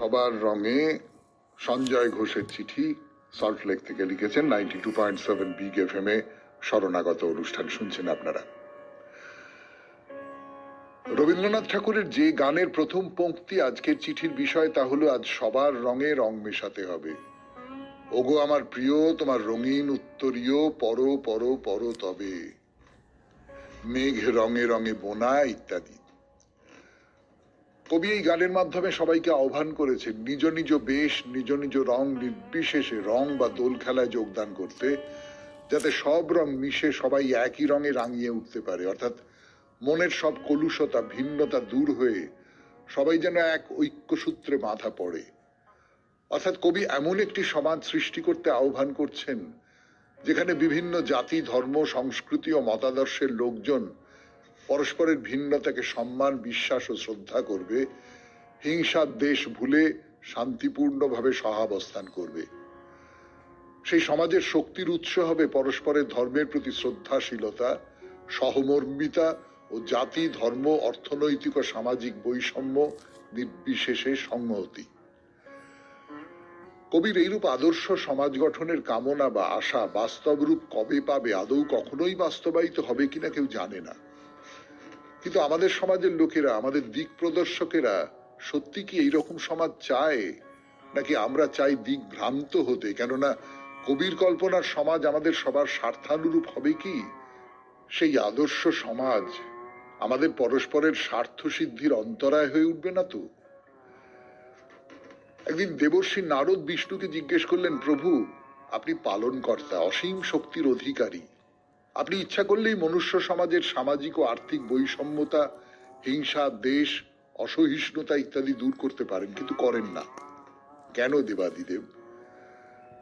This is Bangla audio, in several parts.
সবার রঙে সঞ্জয় ঘোষের চিঠি সল্টলেক থেকে লিখেছেন ninety two point seven big F M এ শরণাগত অনুষ্ঠান শুনছেন আপনারা। রবীন্দ্রনাথ ঠাকুরের যে গানের প্রথম পংক্তি আজকের চিঠির বিষয়, তা হলো, আজ সবার রঙে রং মেশাতে হবে। ওগো আমার প্রিয়, তোমার রঙিন উত্তরীয়, পর পর পর তবে। মেঘ রঙে রঙে বোনা, ইত্যাদি। কবি এই গানের মাধ্যমে সবাইকে আহ্বান করেছেন, নিজ নিজ বেশ, নিজ নিজ রং, নির্বিশেষে রং বা দোল খেলায় যোগদান করতে, যাতে সব রং মিশে সবাই একই রঙে রাঙিয়ে উঠতে পারে। অর্থাৎ মনের সব কলুষতা, ভিন্নতা দূর হয়ে সবাই যেন এক ঐক্যসূত্রে বাঁধা পড়ে। অর্থাৎ কবি এমন একটি সমাজ সৃষ্টি করতে আহ্বান করছেন, যেখানে বিভিন্ন জাতি, ধর্ম, সংস্কৃতি ও মতাদর্শের লোকজন পরস্পরের ভিন্নতাকে সম্মান, বিশ্বাস ও শ্রদ্ধা করবে। হিংসার দেশ ভুলে শান্তিপূর্ণভাবে সহাবস্থান করবে। সেই সমাজের শক্তির উৎস হবে পরস্পরের ধর্মের প্রতি শ্রদ্ধাশীলতা, সহমর্মিতা ও জাতি, ধর্ম, অর্থনৈতিক ও সামাজিক বৈষম্য নির্বিশেষে সংহতি। কবির এইরূপ আদর্শ সমাজ গঠনের কামনা বা আশা বাস্তব রূপ কবে পাবে, আদৌ কখনোই বাস্তবায়িত হবে কিনা কেউ জানে না। কিন্তু আমাদের সমাজের লোকেরা, আমাদের দিক প্রদর্শকেরা সত্যি কি এইরকম সমাজ চায়? নাকি আমরা চাই দিক ভ্রান্ত হতে? কেননা কবির কল্পনার সমাজ আমাদের সবার স্বার্থানুরূপ হবে কি? সেই আদর্শ সমাজ আমাদের পরস্পরের স্বার্থ সিদ্ধির অন্তরায় হয়ে উঠবে না তো? একদিন দেবর্ষী নারদ বিষ্ণুকে জিজ্ঞেস করলেন, প্রভু, আপনি পালনকর্তা, অসীম শক্তির অধিকারী। আপনি ইচ্ছা করলেই মনুষ্য সমাজের সামাজিক ও আর্থিক বৈষম্যতা, হিংসা, দেশ, অসহিষ্ণুতা ইত্যাদি দূর করতে পারেন, কিন্তু করেন না। কেন দেবাদিদেব?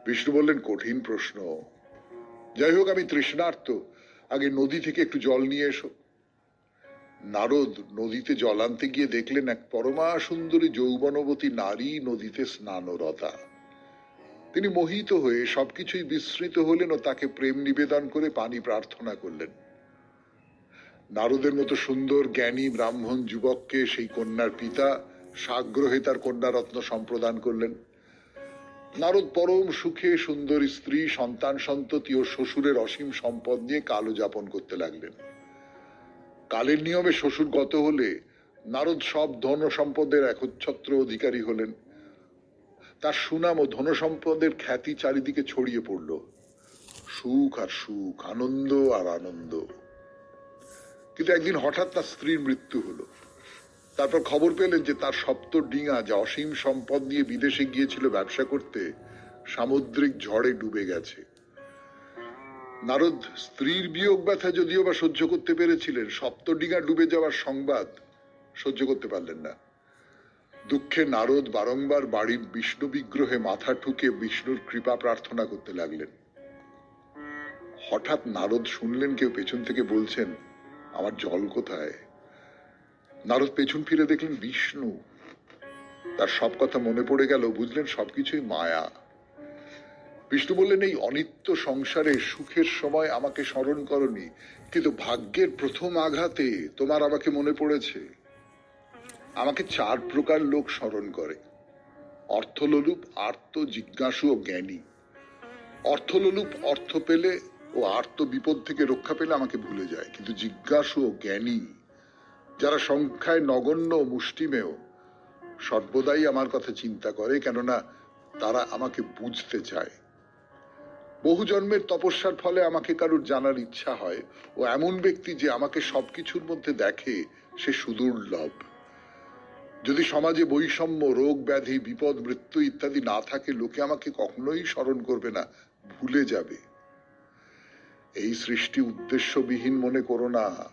বিষ্ণু বললেন, কঠিন প্রশ্ন। যাই হোক, আমি তৃষ্ণার্ত। আগে নদী থেকে একটু জল নিয়ে এসো। নারদ নদীতে জল আনতে গিয়ে দেখলেন এক পরমা সুন্দরী যৌবনবতী নারী নদীতে স্নানরতা। তিনি মোহিত হয়ে সবকিছুই বিস্মৃত হলেন ও তাকে প্রেম নিবেদন করে পানি প্রার্থনা করলেন। নারদের মতো সুন্দর, জ্ঞানী, ব্রাহ্মণ যুবককে সেই কন্যার পিতা, সাগ্রহে তার কন্যারত্ন সম্প্রদান করলেন। নারদ পরম সুখে সুন্দর স্ত্রী, সন্তান সন্ততি ও শ্বশুরের অসীম সম্পদ নিয়ে কালো যাপন করতে লাগলেন। কালের নিয়মে শ্বশুর গত হলে নারদ সব ধন সম্পদের একচ্ছত্র অধিকারী হলেন। তার সুনাম ও ধনসম্পদের খ্যাতি চারিদিকে ছড়িয়ে পড়ল। সুখ আর সুখ, আনন্দ আর আনন্দ। কিন্তু একদিন হঠাৎ তার স্ত্রীর মৃত্যু হলো। তারপর খবর পেলেন যে তার সপ্ত ডিঙা, যা অসীম সম্পদ নিয়ে বিদেশে গিয়েছিল ব্যবসা করতে, সামুদ্রিক ঝড়ে ডুবে গেছে। নারদ, স্ত্রীর বিয়োগ ব্যথা যদিও বা সহ্য করতে পেরেছিলেন, সপ্ত ডিঙা ডুবে যাওয়ার সংবাদ সহ্য করতে পারলেন না। দুঃখে নারদ বারংবার বাড়ির বিষ্ণু বিগ্রহে মাথা ঠুকে বিষ্ণুর কৃপা প্রার্থনা করতে লাগলেন। হঠাৎ নারদ শুনলেন কেউ পেছন থেকে বলছেন, আমার জল কোথায়? নারদ পেছন ফিরে দেখলেন বিষ্ণু। তার সব কথা মনে পড়ে গেল, বুঝলেন সবকিছুই মায়া। বিষ্ণু বললেন, এই অনিত্য সংসারে সুখের সময় আমাকে স্মরণ করনি, কিন্তু ভাগ্যের প্রথম আঘাতে তোমার আমাকে মনে পড়েছে। আমাকে চার প্রকার লোক স্মরণ করে। অর্থলোলুপ, আর্ত, জিজ্ঞাসু ও জ্ঞানী। অর্থলোলুপ অর্থ পেলে ও আর্ত বিপদ থেকে রক্ষা পেলে আমাকে ভুলে যায়, কিন্তু জিজ্ঞাসু ও জ্ঞানী, যারা সংখ্যায় নগণ্য মুষ্টিমেয়, সর্বদাই আমার কথা চিন্তা করে, কেননা তারা আমাকে বুঝতে চায়। বহু জন্মের তপস্যার ফলে আমাকে কারুর জানার ইচ্ছা হয়, ও এমন ব্যক্তি যে আমাকে সবকিছুর মধ্যে দেখে সে সুদুর্লভ। যদি সমাজে বৈষম্য, রোগ ব্যাধি, বিপদ, মৃত্যু ইত্যাদি না থাকে, লোকে আমাকে কখনোই স্মরণ করবে না, ভুলে যাবে। এই সৃষ্টি উদ্দেশ্যবিহীন মনে করো না।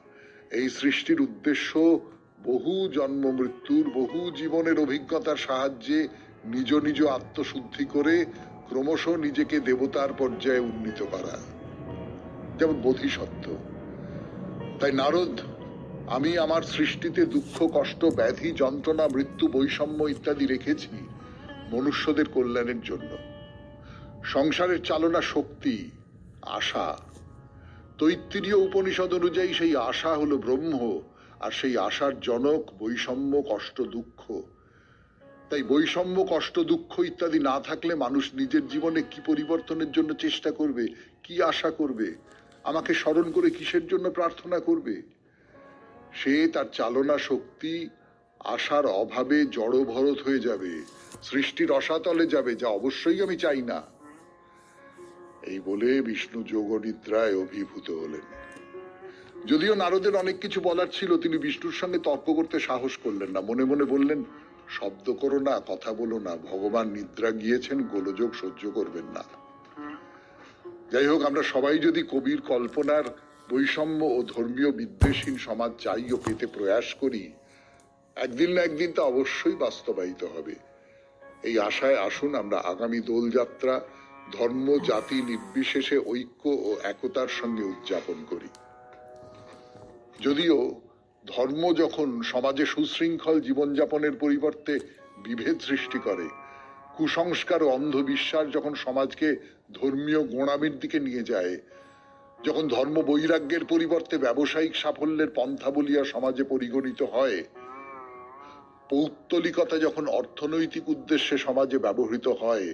এই সৃষ্টির উদ্দেশ্য বহু জন্ম মৃত্যুর, বহু জীবনের অভিজ্ঞতার সাহায্যে নিজ নিজ আত্মশুদ্ধি করে ক্রমশ নিজেকে দেবতার পর্যায়ে উন্নীত করা। যেমন বোধিসত্ত্ব। তাই নারদ আমি আমার সৃষ্টিতে দুঃখ, কষ্ট, ব্যাধি, যন্ত্রণা, মৃত্যু, বৈষম্য ইত্যাদি রেখেছি মনুষ্যদের কল্যাণের জন্য। সংসারের চালনা শক্তি, আশা। তৈত্তিরীয় উপনিষদ অনুযায়ী সেই আশা হলো ব্রহ্ম, আর সেই আশার জনক বৈষম্য, কষ্ট, দুঃখ। তাই বৈষম্য, কষ্ট, দুঃখ ইত্যাদি না থাকলে মানুষ নিজের জীবনে কি পরিবর্তনের জন্য চেষ্টা করবে, কি আশা করবে, আমাকে স্মরণ করে কিসের জন্য প্রার্থনা করবে? সে তার চালনা শক্তি আশার অভাবে জড়ভরত হয়ে যাবে, সৃষ্টির অসাতলে যাবে, যা অবশ্যই আমি চাই না। এই বলে বিষ্ণু যোগনিদ্রায় অভিভূত হলেন। যদিও নারদের অনেক কিছু বলার ছিল, তিনি বিষ্ণুর সঙ্গে তর্ক করতে সাহস করলেন না। মনে মনে বললেন, শব্দ করো না, কথা বলো না, ভগবান নিদ্রা গিয়েছেন, গোলযোগ সহ্য করবেন না। যাই হোক, আমরা সবাই যদি কবির কল্পনার বৈষম্য ও ধর্মীয় বিদ্বেষহীন সমাজ চাই ও পেতে প্রয়াস করি, একদিন না একদিন তা অবশ্যই বাস্তবায়িত হবে। এই আশায় আসুন আমরা আগামী দোলযাত্রা ধর্ম, জাতি নির্বিশেষে ঐক্য ও একতার সঙ্গে উদযাপন করি। যদিও ধর্ম যখন সমাজে সুশৃঙ্খল জীবনযাপনের পরিবর্তে বিভেদ সৃষ্টি করে, কুসংস্কার ও অন্ধবিশ্বাস যখন সমাজকে ধর্মীয় গোঁড়ামির দিকে নিয়ে যায় যখন ধর্ম বৈরাগ্যের পরিবর্তে ব্যবসায়িক সাফল্যের পন্থা বলিয়া সমাজে পরিগণিত হয়, পৌত্তলিকতা যখন অর্থনৈতিক উদ্দেশ্যে সমাজে ব্যবহৃত হয়,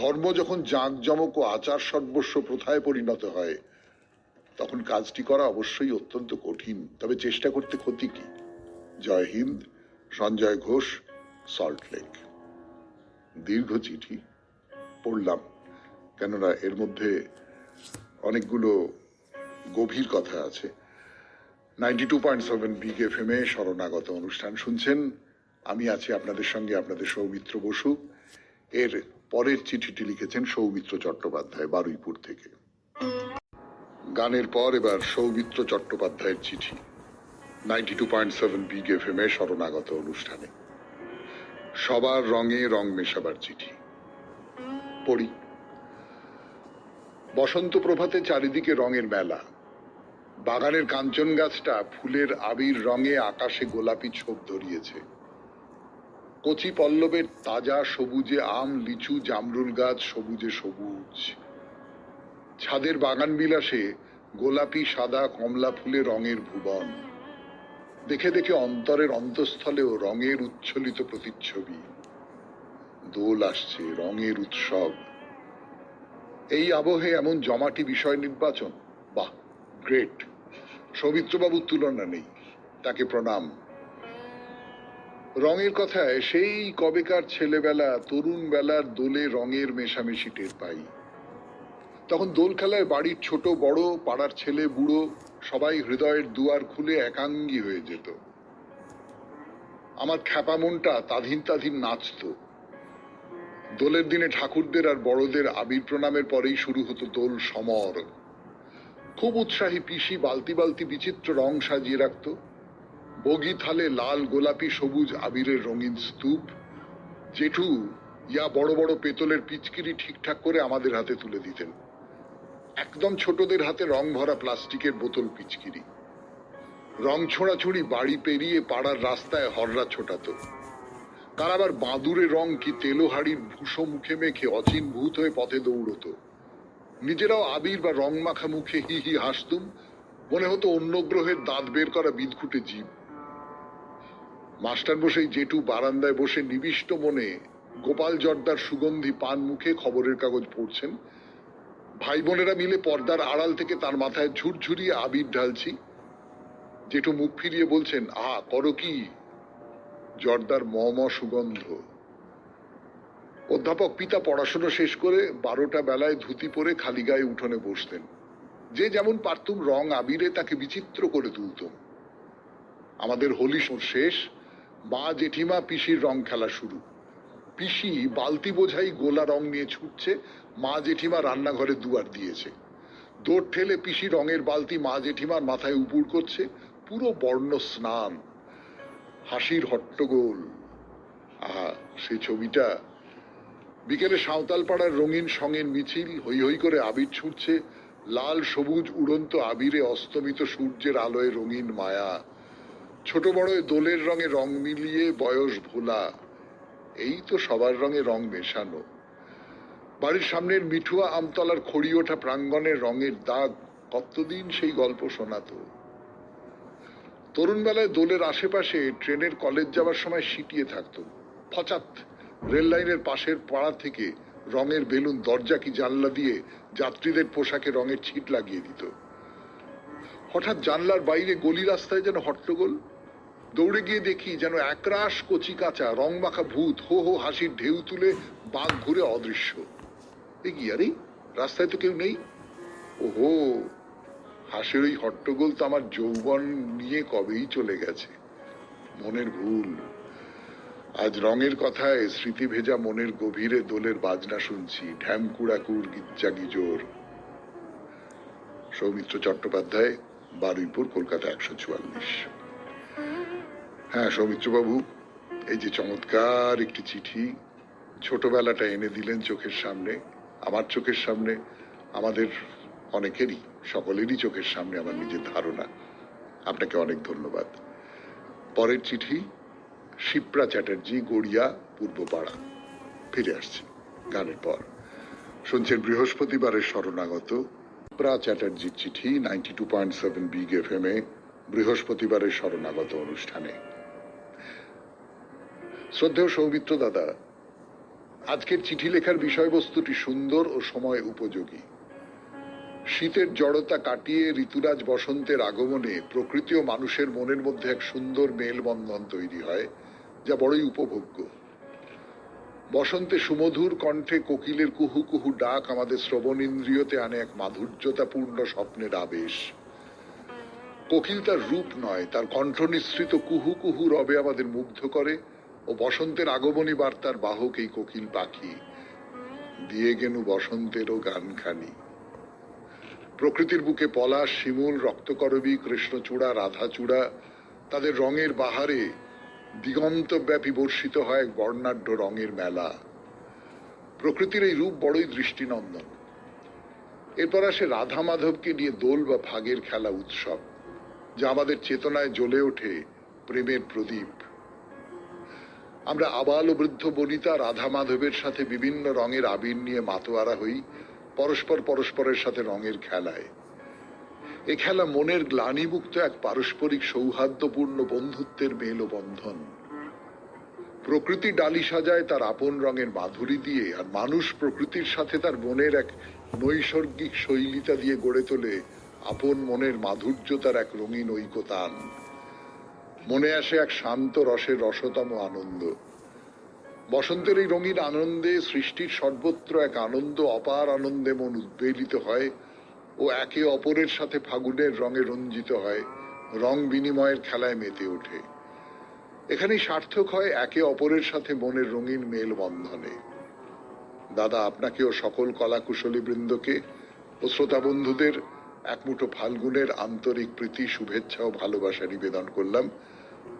ধর্ম যখন জাঁকজমক ও আচার সর্বস্ব প্রথায় পরিণত হয়, তখন কাজটি করা অবশ্যই অত্যন্ত কঠিন। তবে চেষ্টা করতে ক্ষতি কি? জয় হিন্দ, সঞ্জয় ঘোষ, সল্ট লেক। দীর্ঘ চিঠি, পড়লাম, কেননা এর মধ্যে অনেকগুলো গভীর কথা আছে। Ninety two point seven big F M এ শরণাগত অনুষ্ঠান শুনছেন। আমি আছি আপনাদের সঙ্গে আপনাদের সৌমিত্র বসু। এর পরের চিঠিটি লিখেছেন সৌমিত্র চট্টোপাধ্যায় বারুইপুর থেকে। গানের পর এবার সৌমিত্র চট্টোপাধ্যায়ের চিঠি। Ninety two point seven big F M এ শরণাগত অনুষ্ঠানে। সবার রঙে রং মেশাবার চিঠি। পড়ি। বসন্ত প্রভাতে চারিদিকে রঙের মেলা। বাগানের কাঞ্চন গাছটা ফুলের আবির রঙে আকাশে গোলাপি ছোপ ধরিয়েছে। কচি পল্লবের তাজা সবুজে আম, লিচু, জামরুল গাছ সবুজে সবুজ। ছাদের বাগান বিলাসে গোলাপি, সাদা, কমলা ফুলে রঙের ভুবন। দেখে দেখে অন্তরের অন্তঃস্থলেও রঙের উচ্ছলিত প্রতিচ্ছবি। দোল আসছে, রঙের উৎসব। এই আবহে এমন জমাটি বিষয় নির্বাচন, বাহ গ্রেট সৌমিত্রবাবুর তুলনা নেই, তাকে প্রণাম। রঙের কথায়, সেই কবেকার ছেলেবেলা তরুণ বেলার দোলে রঙের মেশামেশি টের পাই। তখন দোল খেলায় বাড়ির ছোট, বড়, পাড়ার ছেলে, বুড়ো, সবাই হৃদয়ের দুয়ার খুলে একাঙ্গী হয়ে যেত। আমার খ্যাপা মনটা তাধিন তাধিন নাচতো। দোলের দিনে ঠাকুরদের আর বড়দের আবির প্রণামের পরেই শুরু হতো দোল সমর। খুব উৎসাহী পিসি বালতি বালতি বিচিত্র রং সাজিয়ে রাখত। বগি থালে লাল গোলাপি সবুজ আবিরের রঙিন স্তূপ। জেঠু ইয়া বড় বড় পেতলের পিচকিরি ঠিকঠাক করে আমাদের হাতে তুলে দিতেন। একদম ছোটদের হাতে রং ভরা প্লাস্টিকের বোতল পিচকিরি। রং ছোড়াছুড়ি বাড়ি পেরিয়ে পাড়ার রাস্তায় হররা ছোটাতো। তার আবার বাঁদুরে রং কি তেলোহাড়ির ভূষো মুখে মেখে অচিন ভূত হয়ে পথে দৌড়তো। নিজেরাও আবির বা রং মাখা মুখে হি হি হাসতুম, মনে হতো অন্য গ্রহের দাঁত বের করা বিদঘুটে জীব। মাস্টার বসেই জেঠু বারান্দায় বসে নিবিষ্ট মনে গোপাল জর্দার সুগন্ধি পান মুখে খবরের কাগজ পড়ছেন। ভাই বোনেরা মিলে পর্দার আড়াল থেকে তার মাথায় ঝুরঝুরিয়ে আবির ঢালছি। জেঠু মুখ ফিরিয়ে বলছেন, আ, করো কি? জর্দার ম ম সুগন্ধ। অধ্যাপক পিতা পড়াশোনা শেষ করে বারোটা বেলায় ধুতি পরে খালি গায়ে উঠোনে বসতেন। যে যেমন পারতুম রং আবিরে তাকে বিচিত্র করে তুলতুম আমাদের হোলি শেষ, মা জেঠিমা পিসির রং খেলা শুরু। পিসি বালতি বোঝাই গোলা রং নিয়ে ছুটছে, মা জেঠিমা রান্নাঘরে দুয়ার দিয়েছে। দৌড় ঠেলে পিসি রঙের বালতি মা জেঠিমার মাথায় উপুড় করছে, পুরো বর্ণ স্নান। হাসির হট্টগোল। আহা সেই ছবিটা। বিকেলে সাঁওতাল পাড়ার রঙিন সঙের মিছিল হই হই করে আবির ছুটছে, লাল, সবুজ, উড়ন্ত আবিরে অস্তমিত সূর্যের আলোয় রঙিন মায়া। ছোট বড় দোলের রঙে রং মিলিয়ে বয়স ভোলা। এই তো সবার রঙে রং মেশানো। বাড়ির সামনের মিঠুয়া আমতলার খড়ি ওঠা প্রাঙ্গণের রঙের দাগ কতদিন সেই গল্প শোনাতো? তরুণ বেলায় দোলের আশেপাশে ট্রেনের কলেজ যাওয়ার সময় সিটিয়ে থাকতো। হঠাৎ রেল লাইনের পাশের পাড়া থেকে রঙের বেলুন দরজা কি জানলা দিয়ে যাত্রীদের পোশাকে রঙের ছিট লাগিয়ে দিত। হঠাৎ জানলার বাইরে গলি রাস্তায় যেন হট্টগোল। দৌড়ে গিয়ে দেখি যেন একরাশ কচি কাঁচা রং মাখা ভূত হো হো হাসির ঢেউ তুলে বাঘ ঘুরে অদৃশ্য। এ কি আরে, রাস্তায় তো কেউ নেই। ওহো হাসির ওই হট্টগোল তো আমার যৌবন নিয়ে কবেই চলে গেছে। মনের ভুল। আজ রঙের কথায় স্মৃতি ভেজা মনের গভীরে দোলের বাজনা শুনছি, ঢ্যাম কুড়াকুর গিজ্জা গিজোর সৌমিত্র চট্টোপাধ্যায়, বারুইপুর, কলকাতা একশো চুয়াল্লিশ। হ্যাঁ সৌমিত্র বাবু এই যে চমৎকার একটি চিঠি, ছোটবেলাটা এনে দিলেন চোখের সামনে। আমার চোখের সামনে, আমাদের অনেকেরই। সকলেরই চোখের সামনে আমার নিজের ধারণা। আপনাকে অনেক ধন্যবাদ। পরের চিঠি, শিপ্রা চ্যাটার্জি, গড়িয়া, পূর্বপাড়া। ফিরে আসছি, গানের পর। শুনছেন বৃহস্পতিবারের শরণাগত প্রা চ্যাটার্জির চিঠি ninety two point seven big F M এ, বৃহস্পতিবারের শরণাগত অনুষ্ঠানে। শ্রদ্ধেয় সৌমিত্র দাদা, আজকের চিঠি লেখার বিষয়বস্তুটি সুন্দর ও সময় উপযোগী। শীতের জড়তা কাটিয়ে ঋতুরাজ বসন্তের আগমনে প্রকৃতি ও মানুষের মনের মধ্যে এক সুন্দর মেলবন্ধন তৈরি হয়, যা বড়ই উপভোগ্য। বসন্তে সুমধুর কণ্ঠে কোকিলের কুহু কুহু ডাক আমাদের শ্রবণ ইন্দ্রিয়তে আনে এক মাধুর্যতাপূর্ণ স্বপ্নের আবেশ। কোকিল তার রূপ নয়, তার কণ্ঠ নিঃসৃত কুহু কুহু রবে আমাদের মুগ্ধ করে, ও বসন্তের আগমনী বার্তার বাহক এই কোকিল পাখি। দিয়ে গেনু বসন্তেরও গানখানি। প্রকৃতির বুকে পলাশ শিমুল, রক্তকরবী, কৃষ্ণচূড়া, রাধাচূড়া, তাদের রঙের বাহারে দিগন্তব্যাপী বর্ষিত হয় বর্ণাঢ্য রঙের মেলা। প্রকৃতির এই রূপ বড়ই দৃষ্টিনন্দন। এরপর আসে রাধা মাধবকে নিয়ে দোল বা ফাগের খেলা উৎসব, যা আমাদের চেতনায় জ্বলে ওঠে প্রেমের প্রদীপ। আমরা আবাল ও বৃদ্ধ বনিতা রাধা মাধবের সাথে বিভিন্ন রঙের আবির নিয়ে মাতোয়ারা হই পরস্পর পরস্পরের সাথে রঙের খেলায়। এ খেলা মনের গ্লানিমুক্ত এক পারস্পরিক সৌহার্দ্যপূর্ণ বন্ধুত্বের মেল ও বন্ধন প্রকৃতি ডালি সাজায় তার আপন রঙের মাধুরী দিয়ে আর মানুষ প্রকৃতির সাথে তার মনের এক নৈসর্গিক শৈলীতা দিয়ে গড়ে তোলে আপন মনের মাধুর্য তার এক রঙিন ঐকতান। মনে আসে এক শান্ত রসের রসতম আনন্দ। বসন্তের এই রঙিন আনন্দে সৃষ্টির সর্বত্র এক আনন্দ, অপার আনন্দে মন উদ্বেলিত হয় ও একে অপরের সাথে ফাগুনের রঙে রঞ্জিত হয়, রং বিনিময়ের খেলায় মেতে ওঠে। এখানেই সার্থক হয় একে অপরের সাথে মনের রঙিন মেল বন্ধনে দাদা আপনাকে ও সকল কলাকুশলী বৃন্দকে ও শ্রোতা বন্ধুদের এক মুঠো ফাল্গুনের আন্তরিক প্রীতি, শুভেচ্ছা ও ভালোবাসা নিবেদন করলাম।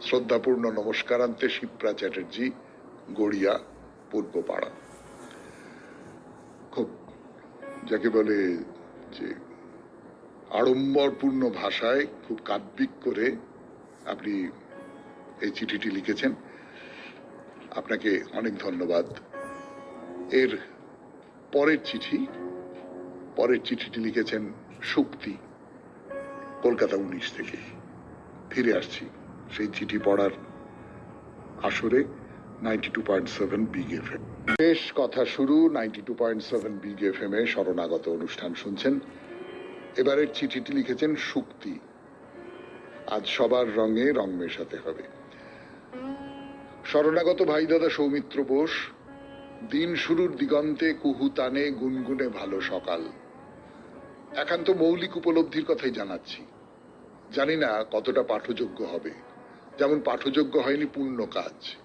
শ্রদ্ধাপূর্ণ নমস্কারান্তে শিপ্রা চ্যাটার্জি। গড়িয়া পূর্বপাড়া। খুব যাকে বলে যে আড়ম্বরপূর্ণ ভাষায় খুব কাব্যিক করে আপনি এই চিঠিটি লিখেছেন। আপনাকে অনেক ধন্যবাদ। এর পরের চিঠি, পরের চিঠিটি লিখেছেন শুক্তি কলকাতা উনিশ থেকে ফিরে আসছি। সেই চিঠি পড়ার আসরে ninety two point seven big F M বেশ কথা শুরু ninety two point seven big M এ শরণাগত অনুষ্ঠান শুনছেন। এবারের চিঠিটি লিখেছেন শুক্তি আজ সবার রঙে রং মেশাতে হবে। শরণাগত ভাই দাদা সৌমিত্র বোস, দিন শুরুর দিগন্তে কুহু তানে গুনগুনে ভালো সকাল। একান্ত মৌলিক উপলব্ধির কথাই জানাচ্ছি। জানি না কতটা পাঠযোগ্য হবে। যেমন পাঠযোগ্য হয়নি পূর্ণ কাজ।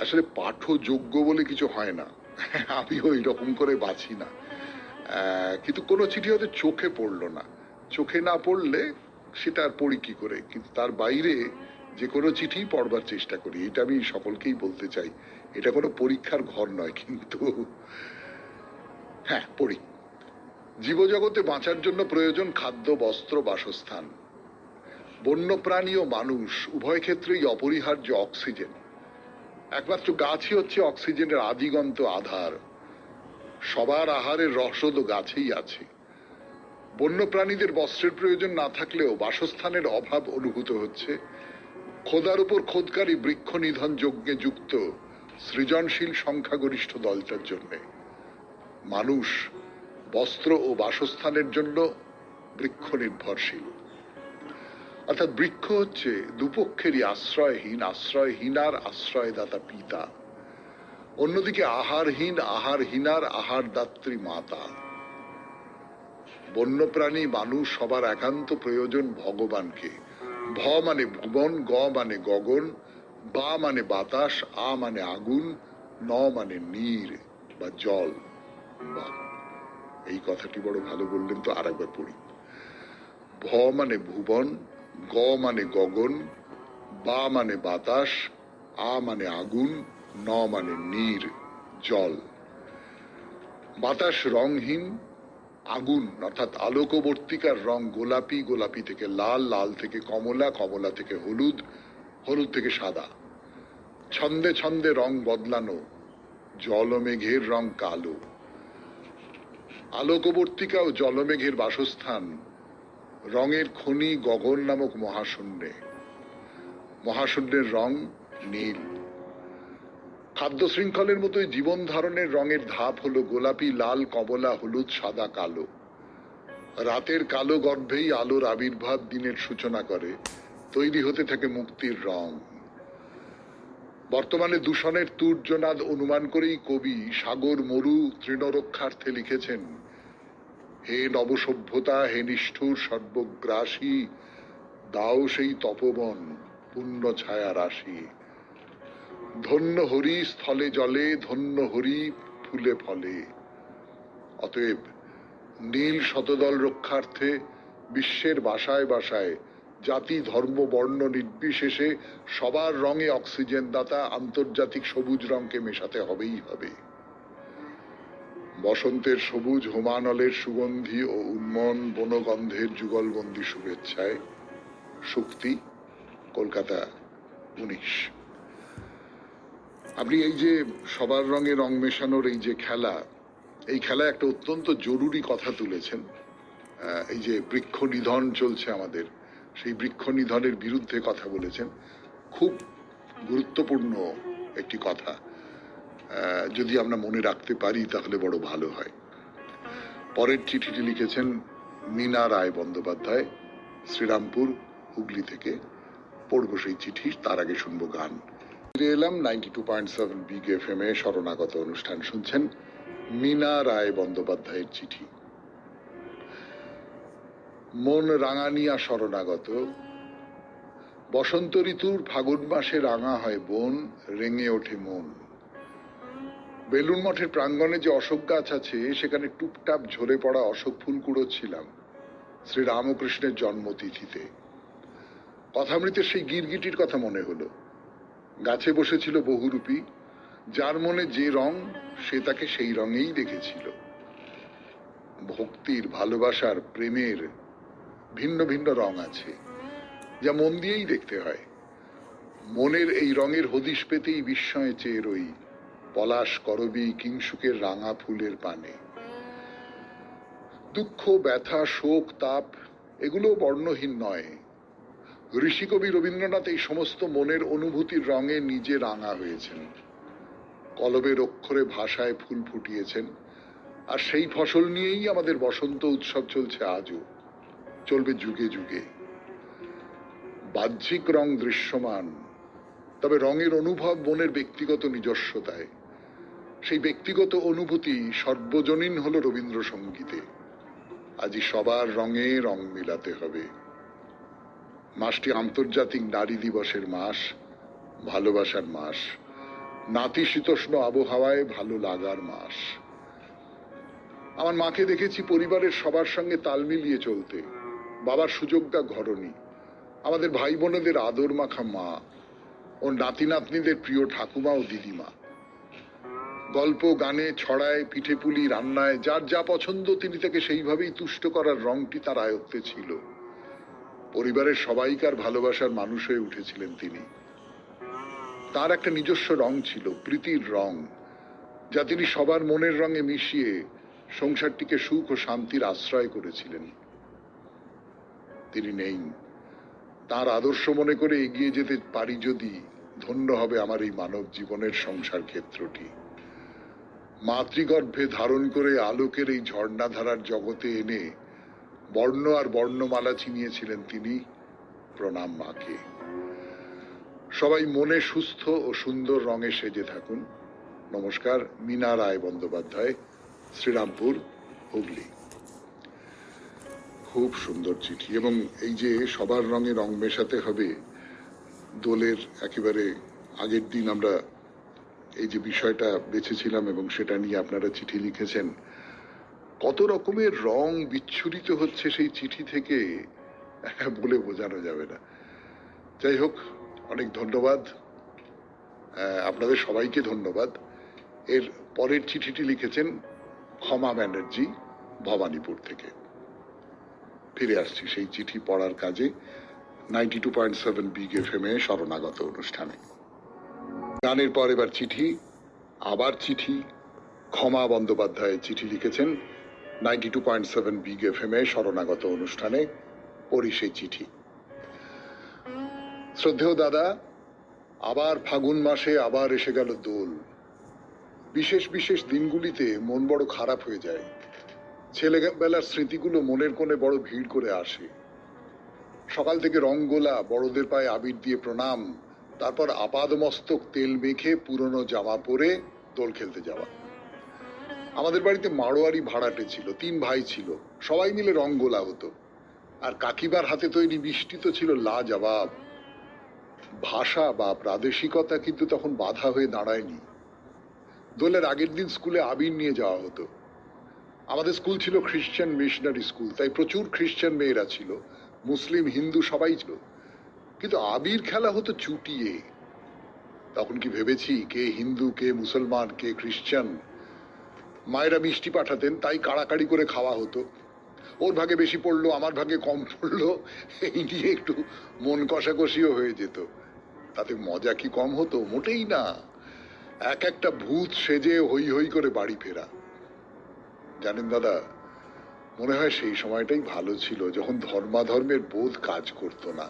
আসলে পাঠযোগ্য বলে কিছু হয় না। আমিও এরকম করে বাছি না। কিন্তু কোনো চিঠি হয়তো চোখে পড়ল না। চোখে না পড়লে সেটা আর পড়ি কি করে? কিন্তু তার বাইরে যে কোনো চিঠি পড়বার চেষ্টা করি, এটা আমি সকলকেই বলতে চাই। এটা কোনো পরীক্ষার ঘর নয় কিন্তু। হ্যাঁ পড়ি। জীবজগতে বাঁচার জন্য প্রয়োজন খাদ্য, বস্ত্র, বাসস্থান। বন্যপ্রাণী ও মানুষ, উভয় ক্ষেত্রেই অপরিহার্য অক্সিজেন। একমাত্র গাছই হচ্ছে অক্সিজেনের আদিগন্ত আধার। সবার আহারের রসদ গাছেই আছে। বন্যপ্রাণীদের বস্ত্রের প্রয়োজন না থাকলেও বাসস্থানের অভাব অনুভূত হচ্ছে। খোদার উপর খোদকারী বৃক্ষ নিধন যজ্ঞে যুক্ত সৃজনশীল সংখ্যাগরিষ্ঠ দলটার জন্য। মানুষ বস্ত্র ও বাসস্থানের জন্য বৃক্ষ নির্ভরশীল অর্থাৎ বৃক্ষ হচ্ছে দুপক্ষেরই আশ্রয়হীন আশ্রয়হীনার আশ্রয়দাতা পিতা। অন্যদিকে আহারহীন আহারহীনার আহারদাত্রী মাতা। বন্যপ্রাণী মানুষ সবার একান্ত প্রয়োজন ভগবানকে। ভ মানে ভুবন, গ মানে গগন, বা মানে বাতাস, আ মানে আগুন, ন মানে নীর বা জল। বা এই কথাটি বড় ভালো বললেন তো আর একবার পড়ি। ভ মানে ভুবন গ মানে গগন, বা মানে বাতাস, আ মানে আগুন, ন মানে নীর, জল। বাতাস রংহীন আগুন, অর্থাৎ আলোকবর্তিকার রং গোলাপি গোলাপি থেকে লাল লাল থেকে কমলা কমলা থেকে হলুদ হলুদ থেকে সাদা। ছন্দে ছন্দে রং বদলানো জলমেঘের রং কালো। আলোকবর্তিকা ও জলমেঘের বাসস্থান রঙের খনি গগন নামক মহাশূন্যে। মহাশূন্যের রং নীল। খাদ্য শৃঙ্খলের মতোই জীবন ধারণের রঙের ধাপ হলো গোলাপি, লাল, কমলা, হলুদ, সাদা, কালো। রাতের কালো গর্ভেই আলোর আবির্ভাব দিনের সূচনা করে, তৈরি হতে থাকে মুক্তির রং। বর্তমানে দূষণের তুর্যনাদ অনুমান করেই কবি সাগর, মরু, তৃণরক্ষার্থে লিখেছেন হে নবসভ্যতা, হে নিষ্ঠুর সর্বগ্রাসী, দাও সেই তপবন পুণ্য ছায়া রাশি। ধন্য হরি স্থলে জলে, ধন্য হরি ফুলে ফলে। অতএব নীল শতদল রক্ষার্থে বিশ্বের বাসায় বাসায় জাতি, ধর্ম, বর্ণ নির্বিশেষে সবার রঙে অক্সিজেন দাতা আন্তর্জাতিক সবুজ রঙকে মেশাতে হবেই হবে। বসন্তের সবুজ হোমানলের সুগন্ধি ও উন্মন বনগন্ধের যুগলবন্দি শুভেচ্ছায়। শক্তি, কলকাতা উনিশ আপনি এই যে সবার রঙে রং মেশানোর এই যে খেলা, এই খেলায় একটা অত্যন্ত জরুরি কথা তুলেছেন। এই যে বৃক্ষ নিধন চলছে আমাদের, সেই বৃক্ষ নিধনের বিরুদ্ধে কথা বলেছেন। খুব গুরুত্বপূর্ণ একটি কথা। যদি আমরা মনে রাখতে পারি, তাহলে বড় ভালো হয়। পরের চিঠিটি লিখেছেন মীনা রায় বন্দ্যোপাধ্যায়, শ্রীরামপুর, হুগলি থেকে। পড়ব সেই চিঠি, তার আগে শুনব গান। ফিরে এলাম ninety two point seven big F M এ, শরণাগত অনুষ্ঠান শুনছেন মিনা রায় বন্দ্যোপাধ্যায়ের চিঠি। মন রাঙানিয়া শরণাগত, বসন্ত ঋতুর ফাগুন মাসে রাঙা হয় বন, রেঙে ওঠে মন। বেলুন মঠের প্রাঙ্গণে যে অশোক গাছ আছে, সেখানে টুপটাপ ঝরে পড়া অশোক ফুল কুড়োচ্ছিলাম শ্রী রামকৃষ্ণের জন্মতিথিতে। কথামৃতের সেই গিরগিটির কথা মনে হলো। গাছে বসেছিল বহুরূপী, যার মনে যে রং, সে তাকে সেই রঙেই দেখেছিল। ভক্তির, ভালোবাসার, প্রেমের ভিন্ন ভিন্ন রং আছে, যা মন দিয়েই দেখতে হয়। মনের এই রঙের হদিশ পেতেই বিস্ময়ে চেয়ে রই পলাশ করবি কিংসুকের রাঙা ফুলের পানে। দুঃখ, ব্যথা, শোক, তাপ, এগুলো বর্ণহীন নয়। ঋষিকবি রবীন্দ্রনাথ এই সমস্ত মনের অনুভূতির রঙে নিজে রাঙা হয়েছেন। কলবের অক্ষরে ভাষায় ফুল ফুটিয়েছেন। আর সেই ফসল নিয়েই আমাদের বসন্ত উৎসব চলছে আজও। চলবে যুগে যুগে। বাহ্যিক রং দৃশ্যমান, তবে রঙের অনুভব মনের ব্যক্তিগত নিজস্বতায়। সেই ব্যক্তিগত অনুভূতি সর্বজনীন হল রবীন্দ্রসঙ্গীতে। আজই সবার রঙে রং মিলাতে হবে। মাসটি আন্তর্জাতিক নারী দিবসের মাস, ভালোবাসার মাস, নাতিশীতোষ্ণ আবহাওয়ায় ভালো লাগার মাস। আমার মাকে দেখেছি পরিবারের সবার সঙ্গে তাল মিলিয়ে চলতে। বাবার সুযোগটা ঘরনি। আমাদের ভাই বোনেদের আদর মাখা মা ও নাতি নাতনিদের প্রিয় ঠাকুমা ও দিদিমা। গল্প, গানে, ছড়ায়, পিঠে পুলি, রান্নায়, যার যা পছন্দ তিনি তাকে সেইভাবেই তুষ্ট করার রংটি তার আয়ত্তে ছিল। পরিবারের সবাইকার ভালোবাসার মানুষ হয়ে উঠেছিলেন তিনি। তার একটা নিজস্ব রং ছিল, প্রীতির রং, যা তিনি সবার মনের রঙে মিশিয়ে সংসারটিকে সুখ ও শান্তির আশ্রয় করেছিলেন। তিনি নেই। তার আদর্শ মনে করে এগিয়ে যেতে পারি যদি, ধন্য হবে আমার এই মানব জীবনের সংসার ক্ষেত্রটি। মাতৃগর্ভে ধারণ করে আলোকের এই ঝর্ণাধারার জগতে এনে বর্ণ আর বর্ণমালা চিনিয়েছিলেন তিনি প্রণাম মাকে। সবাই মনে সুস্থ ও সুন্দর রঙে সেজে থাকুন। নমস্কার, মিনা রায় বন্দ্যোপাধ্যায়, শ্রীরামপুর, হুগলি। খুব সুন্দর চিঠি এবং এই যে সবার রঙে রং মেশাতে হবে, দোলের একেবারে আগের দিন আমরা এই যে বিষয়টা বেছেছিলাম এবং সেটা নিয়ে আপনারা চিঠি লিখেছেন, কত রকমের রং বিচ্ছুরিত হচ্ছে সেই চিঠি থেকে বলে বোঝানো যাবে না। যাই হোক, অনেক ধন্যবাদ। আপনাদের সবাইকে ধন্যবাদ। এর পরের চিঠিটি লিখেছেন ক্ষমা ব্যানার্জি ভবানীপুর থেকে। ফিরে আসছি সেই চিঠি পড়ার কাজে, ninety two point seven big F M এ শরণাগত অনুষ্ঠানে। গানের পর এবার চিঠি, আবার চিঠি, ক্ষমা বন্দ্যোপাধ্যায় চিঠি লিখেছেন ninety two point seven big F M এ শরণাগত অনুষ্ঠানে পড়ি সেই চিঠি। শ্রদ্ধেয় দাদা, আবার ফাগুন মাসে আবার এসে গেল দোল। বিশেষ বিশেষ দিনগুলিতে মন বড় খারাপ হয়ে যায়। ছেলেবেলার স্মৃতিগুলো মনের কোণে বড় ভিড় করে আসে। সকাল থেকে রঙ্গোলা বড়দের পায়ে আবির দিয়ে প্রণাম তারপর আপাদমস্তক তেল মেখে পুরনো জামা পরে দোল খেলতে যাওয়া। আমাদের বাড়িতে মাড়োয়ারি ভাড়াটে ছিল, তিন ভাই ছিল, সবাই মিলে রঙ্গোলা হতো। আর কাকিবার হাতে তৈরি মিষ্টি তো ছিল লাজবাব। ভাষা বা প্রাদেশিকতা কিন্তু তখন বাধা হয়ে দাঁড়ায়নি। দোলের আগের দিন স্কুলে আবির নিয়ে যাওয়া হতো। আমাদের স্কুল ছিল খ্রিস্টান মিশনারি স্কুল, তাই প্রচুর খ্রিস্টান মেয়েরা ছিল, মুসলিম, হিন্দু সবাই ছিল। কিন্তু আবির খেলা হতো চুটিয়ে। তখন কি ভেবেছি, কে হিন্দু, কে মুসলমান, কে খ্রিস্টান মায়েরা মিষ্টি পাঠাতেন, তাই কাড়াকাড়ি করে খাওয়া হতো। ওর ভাগে বেশি পড়ল, আমার ভাগে কম পড়ল, এই নিয়ে একটু মন কষাকষিও হয়ে যেত। তাতে মজা কি কম হতো? মোটেই না। এক একটা ভূত সেজে হই হই করে বাড়ি ফেরা। জানেন দাদা, মনে হয় সেই সময়টাই ভালো ছিল, যখন ধর্মাধর্মের বোধ কাজ করতো না।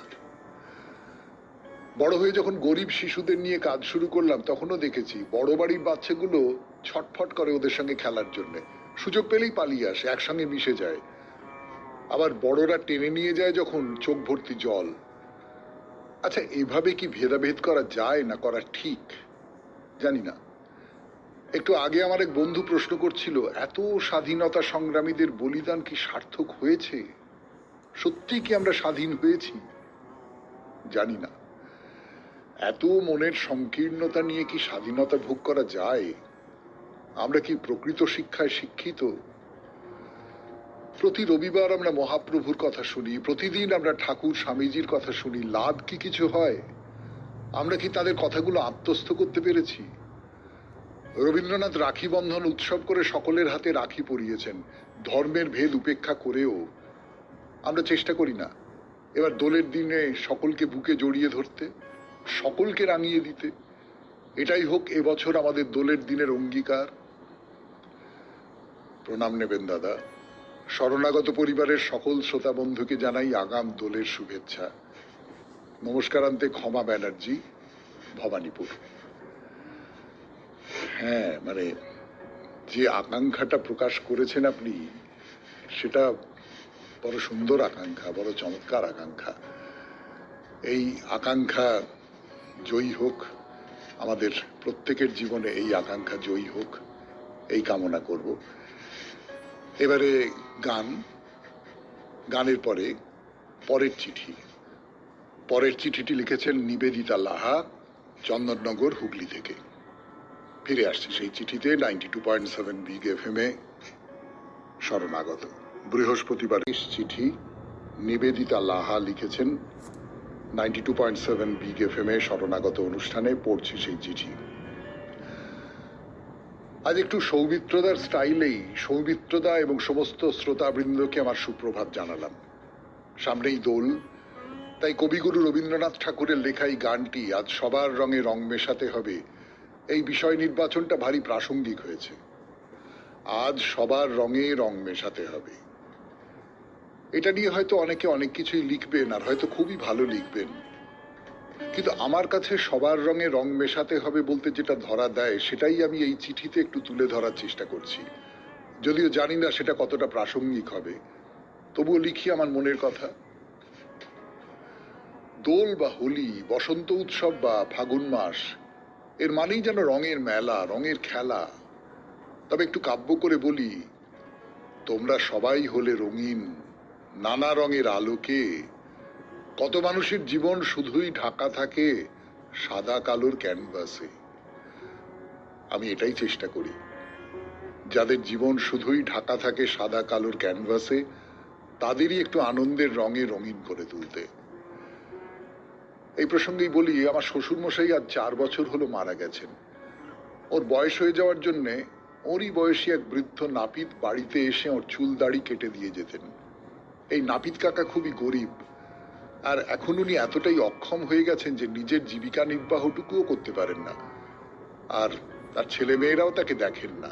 বড় হয়ে যখন গরিব শিশুদের নিয়ে কাজ শুরু করলাম, তখনও দেখেছি বড় বাড়ির বাচ্চাগুলো ছটফট করে ওদের সঙ্গে খেলার জন্য। সুযোগ পেলেই পালিয়ে আসে, একসঙ্গে মিশে যায়। আবার বড়রা টেনে নিয়ে যায় যখন চোখ ভর্তি জল। আচ্ছা এভাবে কি ভেদাভেদ করা যায় না করা ঠিক? জানি না। একটু আগে আমার এক বন্ধু প্রশ্ন করছিল, এত স্বাধীনতা সংগ্রামীদের বলিদান কি সার্থক হয়েছে? সত্যি কি আমরা স্বাধীন হয়েছি? জানি না। এত মনের সংকীর্ণতা নিয়ে কি স্বাধীনতা ভোগ করা যায়? আমরা কি প্রকৃত শিক্ষায় শিক্ষিত? প্রতি রবিবার আমরা মহাপ্রভুর কথা শুনি, প্রতিদিন আমরা ঠাকুর স্বামীজির কথা শুনি, লাভ কি কিছু হয়? আমরা কি তাদের কথাগুলো আত্মস্থ করতে পেরেছি? রবীন্দ্রনাথ রাখি বন্ধন উৎসব করে সকলের হাতে রাখি পরিয়েছেন, ধর্মের ভেদ উপেক্ষা করেও। আমরা চেষ্টা করি না, এবার দোলের দিনে সকলকে বুকে জড়িয়ে ধরতে। সকলকে রাঙিয়ে দিতে। এটাই হোক এবছর আমাদের দোলের দিনের অঙ্গীকার। প্রণাম নেবেন দাদা। শরণাগত পরিবারের সকল শ্রোতা বন্ধুকে জানাই আগাম দোলের শুভেচ্ছা। নমস্কার নমস্কারান্তে ক্ষমা ব্যানার্জি, ভবানীপুর। হ্যাঁ মানে যে আকাঙ্ক্ষাটা প্রকাশ করেছেন আপনি, সেটা বড় সুন্দর আকাঙ্ক্ষা, বড় চমৎকার আকাঙ্ক্ষা। এই আকাঙ্ক্ষা জয়ী হোক, আমাদের প্রত্যেকের জীবনে এই আকাঙ্ক্ষা জয়ী হোক, এই কামনা করব। এবারে গান, গানের পরে পরের চিঠি। পরের চিঠিটি লিখেছেন নিবেদিতা লাহা, চন্দননগর, হুগলি থেকে। ফিরে আসছে সেই চিঠিতে ninety two point seven big F M এ। শরণাগত। বৃহস্পতিবার চিঠি নিবেদিতা লাহা লিখেছেন। Ninety two point seven big F M এ শরণাগত অনুষ্ঠানে পড়ছি সেই চিঠি। আজ একটু সৌমিত্রদার স্টাইলেই সৌমিত্রদা এবং সমস্ত শ্রোতাবৃন্দকে আমার সুপ্রভাত জানালাম। সামনেই দোল, তাই কবিগুরু রবীন্দ্রনাথ ঠাকুরের লেখা এই গানটি আজ সবার রঙে রং মেশাতে হবে। এই বিষয় নির্বাচনটা ভারী প্রাসঙ্গিক হয়েছে। আজ সবার রঙে রং মেশাতে হবে। এটা নিয়ে হয়তো অনেকে অনেক কিছুই লিখবেন আর হয়তো খুবই ভালো লিখবেন। কিন্তু আমার কাছে সবার রঙে রং মেশাতে হবে বলতে যেটা ধরা দেয়, সেটাই আমি এই চিঠিতে একটু তুলে ধরার চেষ্টা করছি। যদিও জানি না সেটা কতটা প্রাসঙ্গিক হবে। তবুও লিখি আমার মনের কথা। দোল বা হোলি, বসন্ত উৎসব বা ফাগুন মাস, এর মানেই যেন রঙের মেলা, রঙের খেলা। তবে একটু কাব্য করে বলি, তোমরা সবাই হলে রঙিন। নানা রঙের আলোকে। কত মানুষের জীবন শুধুই ঢাকা থাকে সাদা কালোর ক্যানভাসে। আমি এটাই চেষ্টা করি। যাদের জীবন শুধুই ঢাকা থাকে সাদা কালোর ক্যানভাসে, তাদেরই একটু আনন্দের রঙে রঙিন করে তুলতে। এই প্রসঙ্গেই বলি, আমার শ্বশুর মশাই আজ চার বছর হলো মারা গেছেন। ওর বয়স হয়ে যাওয়ার জন্যে ওরই বয়সী এক বৃদ্ধ নাপিত বাড়িতে এসে ওর চুল দাড়ি কেটে দিয়ে যেতেন। এই নাপিত কাকা খুবই গরিব। আর এখন উনি এতটাই অক্ষম হয়ে গেছেন যে নিজের জীবিকা নির্বাহটুকুও করতে পারেন না। আর তার ছেলে মেয়েরাও তাকে দেখেন না।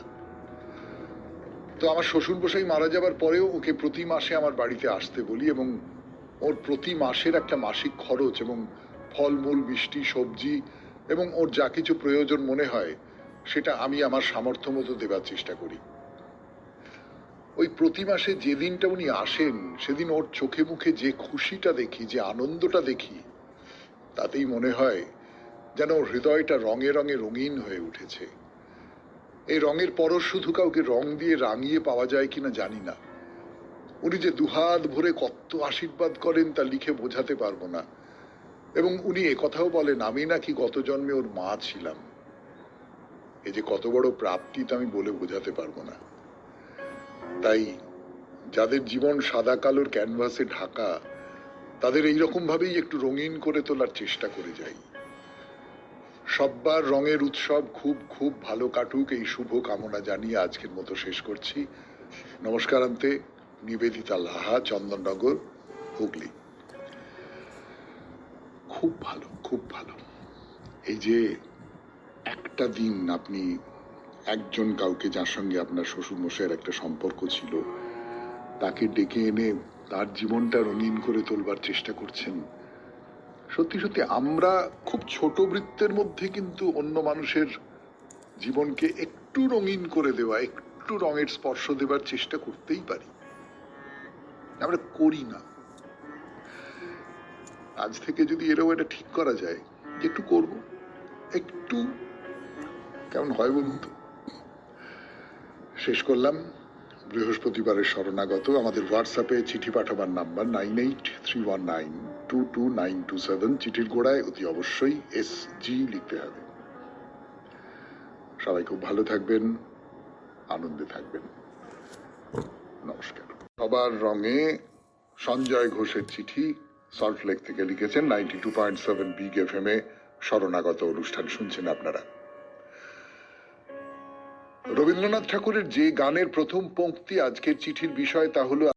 তো আমার শ্বশুর মশাই মারা যাবার পরেও ওকে প্রতি মাসে আমার বাড়িতে আসতে বলি এবং ওর প্রতি মাসের একটা মাসিক খরচ এবং ফলমূল, মিষ্টি, সবজি এবং ওর যা কিছু প্রয়োজন মনে হয়, সেটা আমি আমার সামর্থ্য মতো দেবার চেষ্টা করি। ওই প্রতি মাসে যে দিনটা উনি আসেন, সেদিন ওর চোখে মুখে যে খুশিটা দেখি, যে আনন্দটা দেখি, তাতেই মনে হয় যেন হৃদয়টা রঙে রঙে রঙিন হয়ে উঠেছে। এই রঙের পরশ শুধু কাউকে রং দিয়ে রাঙিয়ে পাওয়া যায় কিনা জানি না। উনি যে দুহাত ভরে কত আশীর্বাদ করেন তা লিখে বোঝাতে পারব না। এবং উনি কথাও বলেন, আমি নাকি গত জন্মে ওর মা ছিলাম। এ যে কত বড় প্রাপ্তি তা আমি বলে বোঝাতে পারব না। তাই যাদের জীবন সাদা কালোর ক্যানভাসে ঢাকা, তাদের এইরকম ভাবেই একটু রঙিন করে তোলার চেষ্টা করে যাই। সব্বার রঙের উৎসব খুব খুব ভালো কাটুক, এই শুভ কামনা জানিয়ে আজকের মতো শেষ করছি। নমস্কার আন্তে, নিবেদিতা লাহা, চন্দননগর, হুগলি। খুব ভালো খুব ভালো। এই যে একটা দিন আপনি একজন কাউকে যার সঙ্গে আপনার শ্বশুর মশাইয়ের একটা সম্পর্ক ছিল, তাকে ডেকে এনে তার জীবনটা রঙিন করে তোলবার চেষ্টা করছেন। সত্যি সত্যি, আমরা খুব ছোট বৃত্তের মধ্যে কিন্তু অন্য মানুষের জীবনকে একটু রঙিন করে দেওয়া, একটু রঙের স্পর্শ দেবার চেষ্টা করতেই পারি। আমরা করি না। আজ থেকে যদি এরকম এটা ঠিক করা যায়, একটু করব, একটু। কেমন হয় বলুন তো? শেষ করলাম। বৃহস্পতিবারের শরণাগত। আমাদের হোয়াটসঅ্যাপে চিঠি পাঠাবার number nine eight three one nine two two nine two seven. চিঠির গোড়ায় অতি অবশ্যই এস জি লিখতে হবে। সবাই খুব ভালো থাকবেন, আনন্দে থাকবেন। নমস্কার। সবার রঙে সঞ্জয় ঘোষের চিঠি সল্ট লেক থেকে লিখেছেন। Ninety two point seven big F M এ শরণাগত অনুষ্ঠান শুনছেন আপনারা। রবীন্দ্রনাথ ঠাকুরের যে গানের প্রথম পংক্তি আজকের চিঠির বিষয় তা হলো